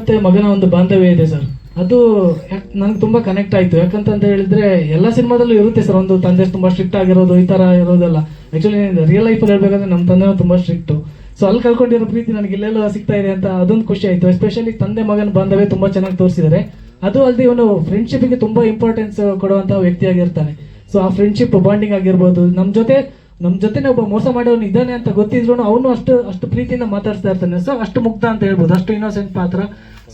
ಮತ್ತೆ ಮಗನ ಒಂದು ಬಾಂಧವ್ಯ ಇದೆ ಸರ್. ಅದು ನನಗೆ ತುಂಬಾ ಕನೆಕ್ಟ್ ಆಯ್ತು. ಯಾಕಂತ ಹೇಳಿದ್ರೆ ಎಲ್ಲ ಸಿನಿಮಾದಲ್ಲೂ ಇರುತ್ತೆ ಸರ್ ಒಂದು ತಂದೆ ತುಂಬಾ ಸ್ಟ್ರಿಕ್ಟ್ ಆಗಿರೋದು, ಈ ತರ ಇರೋದೆಲ್ಲ. ಆಕ್ಚುಲಿ ರಿಯಲ್ ಲೈಫ್ ಹೇಳ್ಬೇಕಂದ್ರೆ ನಮ್ಮ ತಂದೆ ತುಂಬಾ ಸ್ಟ್ರಿಕ್ಟ್ ಸೊ ಅಲ್ಲಿ ಕಳ್ಕೊಂಡಿರೋ ಪ್ರೀತಿ ನನಗೆ ಇಲ್ಲೆಲ್ಲೋ ಸಿಗ್ತಾ ಇದೆ ಅಂತ ಅದೊಂದು ಖುಷಿ ಆಯ್ತು. ಎಸ್ಪೆಷಲಿ ತಂದೆ ಮಗನ ಬಾಂಧವ್ಯ ತುಂಬಾ ಚೆನ್ನಾಗಿ ತೋರಿಸಿದ್ದಾರೆ ಅದು ಅಲ್ಲದೆ ಇವನು ಫ್ರೆಂಡ್ಶಿಪ್ಗೆ ತುಂಬಾ ಇಂಪಾರ್ಟೆನ್ಸ್ ಕೊಡುವಂತ ವ್ಯಕ್ತಿಯಾಗಿರ್ತಾನೆ ಸೊ ಆ ಫ್ರೆಂಡ್ಶಿಪ್ ಬಾಂಡಿಂಗ್ ಆಗಿರ್ಬೋದು. ನಮ್ಮ ಜೊತೆ ನಮ್ಮ ಜೊತೆನೇ ಒಬ್ಬ ಮೋಸ ಮಾಡೋನು ಇದ್ದಾನೆ ಅಂತ ಗೊತ್ತಿದ್ರು ಅವನು ಅಷ್ಟು ಅಷ್ಟು ಪ್ರೀತಿಯಿಂದ ಮಾತಾಡ್ತಾ ಇರ್ತಾನೆ. ಸೊ ಅಷ್ಟು ಮುಗ್ಧ ಅಂತ ಹೇಳ್ಬೋದು. ಅಷ್ಟು ಇನ್ನೋಸೆಂಟ್ ಪಾತ್ರ.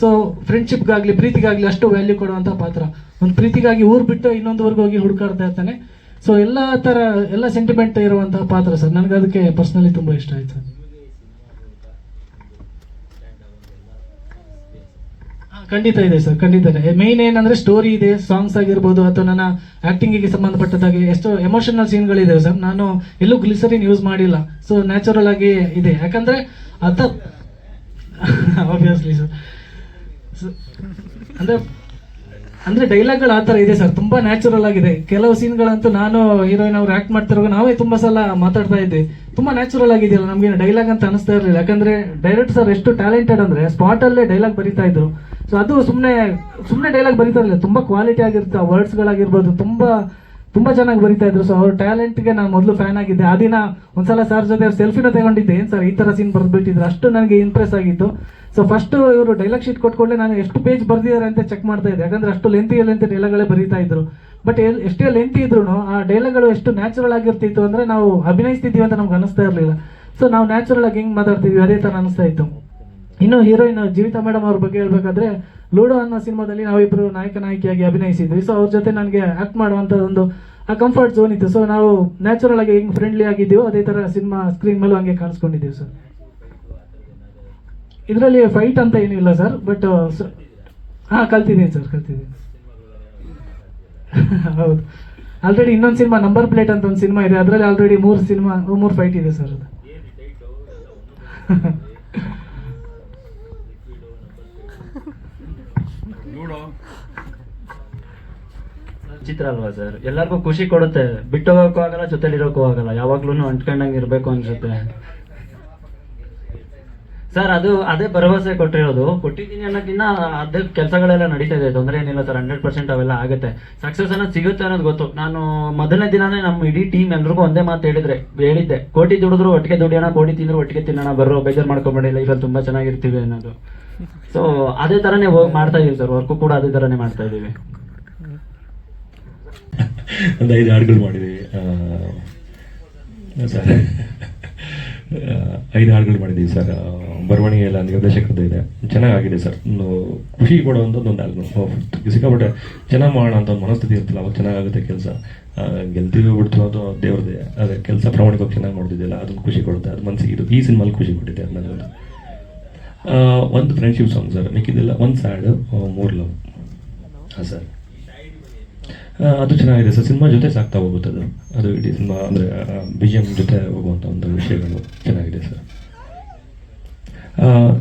ಸೊ ಫ್ರೆಂಡ್ಶಿಪ್ಗಾಗಲಿ ಪ್ರೀತಿಗಾಗಲಿ ಅಷ್ಟು ವ್ಯಾಲ್ಯೂ ಕೊಡುವಂತ ಪಾತ್ರ. ಒಂದು ಪ್ರೀತಿಗಾಗಿ ಊರ್ ಬಿಟ್ಟು ಇನ್ನೊಂದು ಊರಿಗೆ ಹೋಗಿ ಹುಡುಕಾಡ್ತಾ ಇರ್ತಾನೆ. ಸೊ ಎಲ್ಲ ತರ, ಎಲ್ಲ ಸೆಂಟಿಮೆಂಟ್ ಇರುವಂತಹ ಪಾತ್ರ ಸರ್. ನನಗೆ ಅದಕ್ಕೆ ಪರ್ಸನಲಿ ತುಂಬಾ ಇಷ್ಟ ಆಯ್ತು ಸರ್ ಹಾ, ಖಂಡಿತ ಇದೆ ಸರ್, ಖಂಡಿತ ಇದೆ. ಮೇನ್ ಏನಂದ್ರೆ ಸ್ಟೋರಿ ಇದೆ ಸಾಂಗ್ಸ್ ಆಗಿರ್ಬೋದು ಅಥವಾ ನನ್ನ ಆಕ್ಟಿಂಗಿಗೆ ಸಂಬಂಧಪಟ್ಟದಾಗಿ ಎಷ್ಟೋ ಎಮೋಷನಲ್ ಸೀನ್ಗಳಿದೆ ಸರ್. ನಾನು ಎಲ್ಲೂ ಗ್ಲಿಸರಿನ್ ಯೂಸ್ ಮಾಡಿಲ್ಲ. ಸೊ ನ್ಯಾಚುರಲ್ ಆಗಿ ಇದೆ. ಯಾಕಂದ್ರೆ ಅದ ಸರ್ ಅಂದ್ರೆ ಅಂದ್ರೆ ಡೈಲಾಗ್ಗಳು ಆ ಥರ ಇದೆ ಸರ್. ತುಂಬಾ ನ್ಯಾಚುರಲ್ ಆಗಿದೆ. ಕೆಲವು ಸೀನ್ಗಳಂತೂ ನಾನು ಹೀರೋಯಿನ್ ಅವ್ರು ಆಕ್ಟ್ ಮಾಡ್ತಿರುವಾಗ ನಾವೇ ತುಂಬಾ ಸಲ ಮಾತಾಡ್ತಾ ಇದ್ದೆ. ತುಂಬಾ ನ್ಯಾಚುರಲ್ ಆಗಿದೆಯಲ್ಲ ನಮ್ಗೆ ಡೈಲಾಗ್ ಅಂತ ಅನಿಸ್ತಾ ಇರಲಿಲ್ಲ. ಯಾಕಂದ್ರೆ ಡೈರೆಕ್ಟ್ ಸರ್ ಎಷ್ಟು ಟ್ಯಾಲೆಂಟೆಡ್ ಅಂದ್ರೆ ಸ್ಪಾಟ್ ಅಲ್ಲೇ ಡೈಲಾಗ್ ಬರಿತಾ ಇದ್ರು. ಸೊ ಅದು ಸುಮ್ಮನೆ ಸುಮ್ಮನೆ ಡೈಲಾಗ್ ಬರಿತಾ ಇರಲಿಲ್ಲ. ತುಂಬಾ ಕ್ವಾಲಿಟಿ ಆಗಿರುತ್ತೆ ವರ್ಡ್ಸ್ ಗಳಾಗಿರ್ಬೋದು, ತುಂಬಾ ತುಂಬಾ ಚೆನ್ನಾಗಿ ಬರಿತಾ ಇದ್ರು. ಸೊ ಅವ್ರ ಟ್ಯಾಲೆಂಟ್ಗೆ ನಾನು ಮೊದಲು ಫ್ಯಾನ್ ಆಗಿದ್ದೆ. ಆ ದಿನ ಒಂದ್ಸಲ ಸರ್ ಜೊತೆ ಸೆಲ್ಫಿನ ತಗೊಂಡಿದ್ದೆ. ಏನ್ ಸರ್ ಈ ತರ ಸೀನ್ ಬರೆದ್ಬಿಟ್ಟಿದ್ರು? ಅಷ್ಟು ನನಗೆ ಇಂಪ್ರೆಸ್ ಆಗಿತ್ತು. ಸೊ ಫಸ್ಟ್ ಇವರು ಡೈಲಾಗ್ ಶೀಟ್ ಕೊಟ್ಕೊಂಡೆ ನಾನು ಎಷ್ಟು ಪೇಜ್ ಬರ್ದಿದ್ದಾರೆ ಅಂತ ಚೆಕ್ ಮಾಡ್ತಾ ಇದ್ದೆ. ಯಾಕಂದ್ರೆ ಅಷ್ಟು ಲೆಂತಿ ಲೆಂತಿ ಡೈಲಾಗ್ಗಳೇ ಬರೀತಾ ಇದ್ರು. ಬಟ್ ಎಷ್ಟೇ ಲೆಂತಿ ಇದ್ರು ಆ ಡೈಲಾಗ್ಗಳು ಎಷ್ಟು ನ್ಯಾಚುರಲ್ ಆಗಿರ್ತಿತ್ತು ಅಂದ್ರೆ ನಾವು ಅಭಿನಯಿಸ್ತಿದ್ದೀವಿ ಅಂತ ನಮ್ಗೆ ಅನಿಸ್ತಾ ಇರಲಿಲ್ಲ. ಸೊ ನಾವು ನ್ಯಾಚುರಲ್ ಆಗಿ ಹೆಂಗ್ ಮಾತಾಡ್ತಿದ್ವಿ? ಅದೇ ತರ ಅನಿಸ್ತಾ ಇತ್ತು. ಇನ್ನು ಹೀರೋಯಿನ್ ಜೀವಿತಾ ಮೇಡಮ್ ಅವ್ರ ಬಗ್ಗೆ ಹೇಳ್ಬೇಕಾದ್ರೆ, ಲೂಡೋ ಅನ್ನೋ ಸಿನಿಮಾದಲ್ಲಿ ನಾವಿಬ್ರು ನಾಯಕ ನಾಯಕಿಯಾಗಿ ಅಭಿನಯಿಸಿದ್ವಿ. ಸೊ ಅವ್ರ ಜೊತೆ ನನಗೆ ಆಕ್ಟ್ ಮಾಡುವಂತ ಒಂದು, ಆ ಕಂಫರ್ಟ್ ಝೋನ್ ಇತ್ತು. ಸೊ ನಾವು ನ್ಯಾಚುರಲ್ ಆಗಿ ಹೆಂಗೆ ಫ್ರೆಂಡ್ಲಿ ಆಗಿದ್ದೀವೋ, ಅದೇ ತರ ಸಿನಿಮಾ ಸ್ಕ್ರೀನ್ ಮೇಲೂ ಹಂಗೆ ಕಾಣಿಸ್ಕೊಂಡಿದ್ದೀವಿ ಸರ್ ಇದರಲ್ಲಿ ಫೈಟ್ ಅಂತ ಏನಿಲ್ಲ ಸರ್ ಬಟ್ ಹಾ, ಕಲ್ತಿದ್ದೀನಿ ಸರ್ ಕಲ್ತಿದ್ದೀನಿ. ಹೌದು. ಆಲ್ರೆಡಿ ಇನ್ನೊಂದು ಸಿನಿಮಾ ನಂಬರ್ ಪ್ಲೇಟ್ ಅಂತ ಒಂದು ಸಿನಿಮಾ ಇದೆ. ಅದರಲ್ಲಿ ಆಲ್ರೆಡಿ ಮೂರು ಸಿನಿಮಾ, ಮೂರು ಫೈಟ್ ಇದೆ ಸರ್ ಅದು. ಚಿತ್ರ ಅಲ್ವಾ ಸರ್? ಎಲ್ಲರಿಗೂ ಖುಷಿ ಕೊಡುತ್ತೆ. ಬಿಟ್ಟು ಹೋಗೋಕ್ಕೂ ಆಗಲ್ಲ, ಜೊತೆಲಿರೋಕ್ಕೂ ಆಗಲ್ಲ. ಯಾವಾಗ್ಲೂ ಅಂಟ್ಕೊಂಡಂಗೆ ಇರಬೇಕು ಅನ್ಸುತ್ತೆ. ಸರ್ ಅದು ಅದೇ ಭರವಸೆ ಕೊಟ್ಟಿರೋದು. ಕೊಟ್ಟಿದ್ದೀನಿ ಅನ್ನೋಕ್ಕಿಂತ ಅದೇ ಕೆಲಸಗಳೆಲ್ಲ ನಡೀತಾ ಇದೆ. ತೊಂದರೆ ಏನಿಲ್ಲ ಸರ್ ಹಂಡ್ರೆಡ್ ಪರ್ಸೆಂಟ್ ಅವೆಲ್ಲ ಆಗುತ್ತೆ. ಸಕ್ಸಸ್ ಅನ್ನೋದು ಸಿಗುತ್ತೆ ಅನ್ನೋದು ಗೊತ್ತು. ನಾನು ಮೊದಲನೇ ದಿನನೇ ನಮ್ಮ ಇಡೀ ಟೀಮ್ ಎಲ್ರಿಗೂ ಒಂದೇ ಮಾತು ಹೇಳಿದ್ರೆ, ಹೇಳಿದ್ದೆ. ಕೋಟಿ ದುಡಿದ್ರು ಒಟ್ಟಿಗೆ ದುಡಿಯೋಣ, ಕೋಟಿ ತಿಂದ್ರು ಒಟ್ಟಿಗೆ ತಿನ್ನೋಣ ಬರೋ ಬೇಜಾರು ಮಾಡ್ಕೊಂಬೇಡಿ ಲೈಫಲ್ಲಿ ತುಂಬ ಚೆನ್ನಾಗಿರ್ತೀವಿ ಅನ್ನೋದು. ಸೊ ಅದೇ ಥರನೇ ಹೋಗಿ ಮಾಡ್ತಾ ಇದೀವಿ ಸರ್ ವರ್ಕು ಕೂಡ ಅದೇ ಥರನೇ ಮಾಡ್ತಾ ಇದ್ದೀವಿ ಒಂದು ಐದು ಹಾಡುಗಳು ಮಾಡಿದ್ದೀವಿ. ಸರ್. ಐದು ಹಾಡುಗಳು ಮಾಡಿದ್ದೀವಿ ಸರ್ ಬರವಣಿಗೆ ಎಲ್ಲ ನಿರ್ದೇಶಕರದ್ದು ಇದೆ. ಚೆನ್ನಾಗಿದೆ ಸರ್. ಖುಷಿ ಕೊಡುವಂಥದ್ದು ಒಂದು ಆಲ್ಬಮ್ ಸಿಕ್ಕಾಪಟ್ಟೆ ಚೆನ್ನಾಗಿ ಮಾಡೋಣ ಅಂತ ಒಂದು ಮನಸ್ಥಿತಿ ಇರ್ತಲ್ಲ ಅವಾಗ ಚೆನ್ನಾಗಾಗುತ್ತೆ ಕೆಲಸ. ಗೆಲ್ತೀವಿ ಬಿಡ್ತೀವಿ ಅದು ದೇವ್ರದೇ ಅದೇ ಕೆಲಸ ಪ್ರಾಮಾಣಿಕವಾಗಿ ಚೆನ್ನಾಗಿ ಮಾಡ್ತಿದ್ದಿಲ್ಲ ಅದನ್ನು ಖುಷಿ ಕೊಡುತ್ತೆ. ಅದು ಮನಸ್ಸಿಗೆ ಇದು ಈ ಸಿನಿಮಾಲಿ ಖುಷಿ ಕೊಟ್ಟಿದೆ ಅನ್ನೋದು ಒಂದು ಫ್ರೆಂಡ್ಶಿಪ್ ಸಾಂಗ್ ಸರ್ ಮಿಕ್ಕಿದ್ದೆಲ್ಲ ಒಂದು ಸ್ಯಾಡ್ ಮೂರು ಲವ್ ಹಾಂ ಸರ್ ಅದು ಚೆನ್ನಾಗಿದೆ ಸರ್ ಸಿನಿಮಾ ಜೊತೆ ಸಾಕ್ತಾ ಹೋಗುತ್ತೆ ಅದು. ಅದು ಇಡೀ ಸಿನಿಮಾ ಅಂದರೆ ಬಿ ಜಿ ಎಂ ಜೊತೆ ಹೋಗುವಂಥ ಒಂದು ವಿಷಯಗಳು ಚೆನ್ನಾಗಿದೆ ಸರ್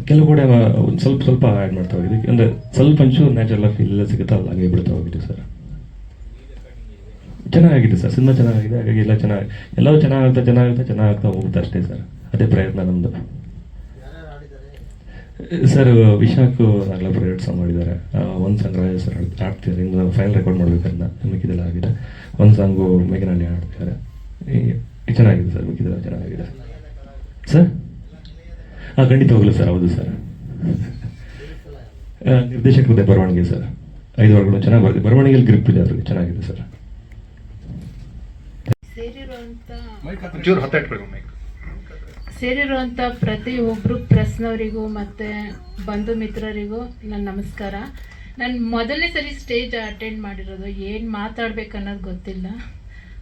ಕೆಲವು ಕಡೆ ಒಂದು ಸ್ವಲ್ಪ ಸ್ವಲ್ಪ ಆ್ಯಡ್ ಮಾಡ್ತಾ ಹೋಗಿದ್ವಿ ಅಂದರೆ ಸ್ವಲ್ಪ ಒಂಚೂರು ನ್ಯಾಚುರಲ್ ಆಗಿ ಫೀಲ್ ಸಿಗುತ್ತಾ? ಅಲ್ಲಿ, ಹಂಗೆ ಬಿಡ್ತಾ ಹೋಗಿದ್ವಿ ಸರ್. ಚೆನ್ನಾಗಿದೆ ಸರ್. ಸಿನಿಮಾ ಚೆನ್ನಾಗಿದೆ. ಹಾಗಾಗಿ ಎಲ್ಲ ಚೆನ್ನಾಗಿ, ಎಲ್ಲವೂ ಚೆನ್ನಾಗಾಗ್ತಾ ಚೆನ್ನಾಗಾಗ್ತಾ ಚೆನ್ನಾಗ್ತಾ ಹೋಗುತ್ತೆ ಅಷ್ಟೇ ಸರ್. ಅದೇ ಪ್ರಯತ್ನ ನಮ್ಮದು sir, Vishakh Nagalapura private song ಮಾಡಿದ್ದಾರೆ. ಒಂದು ಸಾಂಗ್ ಸರ್ ಆಡ್ತಿದ್ದಾರೆ ಇನ್ನು ಫೈನಲ್ ರೆಕಾರ್ಡ್ ಮಾಡಬೇಕನ್ನ ಮಿಕ್ಕಿದೆಲ್ಲ ಆಗಿದೆ. ಒಂದು ಸಾಂಗು ಮೇಘನಲ್ಲಿ ಆಡ್ತಿದ್ದಾರೆ ಚೆನ್ನಾಗಿದೆ ಸರ್. ಮಿಕ್ಕಿದೆಲ್ಲ ಚೆನ್ನಾಗಿದೆ. ಸರ್? ಹಾಂ ಖಂಡಿತ ಹೋಗಲು ಸರ್ ಹೌದು ಸರ್. ನಿರ್ದೇಶಕರದ್ದೇ ಬರವಣಿಗೆ ಸರ್. ಐದು ವಾರಗಳು ಚೆನ್ನಾಗಿ ಬರುತ್ತೆ ಬರವಣಿಗೆಯಲ್ಲಿ ಗ್ರಿಪ್ ಇದೆ ಅವ್ರಿಗೆ ಚೆನ್ನಾಗಿದೆ ಸರ್. ಸೇರಿರುವಂತ ಪ್ರತಿ ಒಬ್ರು ಪ್ರಶ್ನವರಿಗೂ ಮೈಕ್. ಸೇರಿರುವಂತ ಪ್ರತಿಯೊಬ್ಬರು ಪ್ರೆಸ್ನವರಿಗೂ ಮತ್ತೆ ಬಂಧು ಮಿತ್ರರಿಗೂ ನನ್ನ ನಮಸ್ಕಾರ. ನಾನು ಮೊದಲನೇ ಸರಿ ಸ್ಟೇಜ್ ಅಟೆಂಡ್ ಮಾಡಿರೋದು ಏನು ಮಾತಾಡ್ಬೇಕು ಅನ್ನೋದು ಗೊತ್ತಿಲ್ಲ.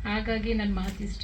ಹಾಗಾಗಿ ನನ್ನ ಮಾತಿಷ್ಟ.